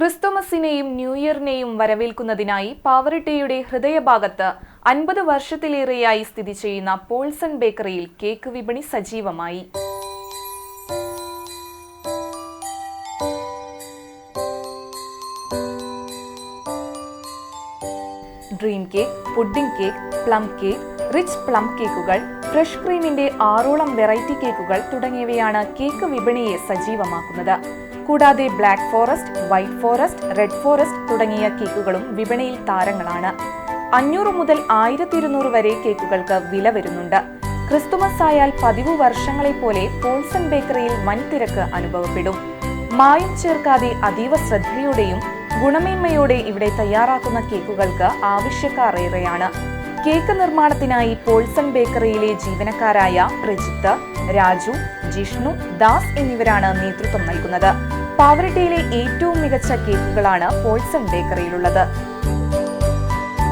ക്രിസ്തുമസിനെയും new ഇയറിനെയും വരവേൽക്കുന്നതിനായി പാവറട്ടിയുടെ ഹൃദയഭാഗത്ത് അൻപത് വർഷത്തിലേറെയായി സ്ഥിതി ചെയ്യുന്ന പോൾസൺ ബേക്കറിയിൽ കേക്ക് വിപണി സജീവമായി. Dream cake pudding cake plum cake rich plum കേക്കുകൾ ഫ്രഷ് ക്രീമിന്റെ ആറോളം വെറൈറ്റി കേക്കുകൾ തുടങ്ങിയവയാണ് കേക്ക് വിപണിയെ സജീവമാക്കുന്നത്. കൂടാതെ black forest white forest red forest തുടങ്ങിയ കേക്കുകളും വിപണിയിൽ താരങ്ങളാണ്. അഞ്ഞൂറ് മുതൽ ആയിരത്തി ഇരുന്നൂറ് വരെ കേക്കുകൾക്ക് വില വരുന്നുണ്ട്. ക്രിസ്തുമസ് ആയാൽ പതിവ് വർഷങ്ങളെ പോലെ പോൾസൺ ബേക്കറിയിൽ വൻ തിരക്ക് അനുഭവപ്പെടും. മായം ചേർക്കാതെ അതീവ ശ്രദ്ധയോടെയും ഗുണമേന്മയോടെ ഇവിടെ തയ്യാറാക്കുന്ന കേക്കുകൾക്ക് ആവശ്യക്കാർ ഏറെയാണ് കേക്ക് നിർമ്മാണത്തിനായി പോൾസൺ ബേക്കറിയിലെ ജീവനക്കാരായ പ്രജിത്ത് രാജു ജിഷ്ണു ദാസ് എന്നിവരാണ് നേതൃത്വം നൽകുന്നത്. പാവറട്ടിയിലെ ഏറ്റവും മികച്ച കേക്കുകളാണ് പോൾസൺ ബേക്കറിയിലുള്ളത്.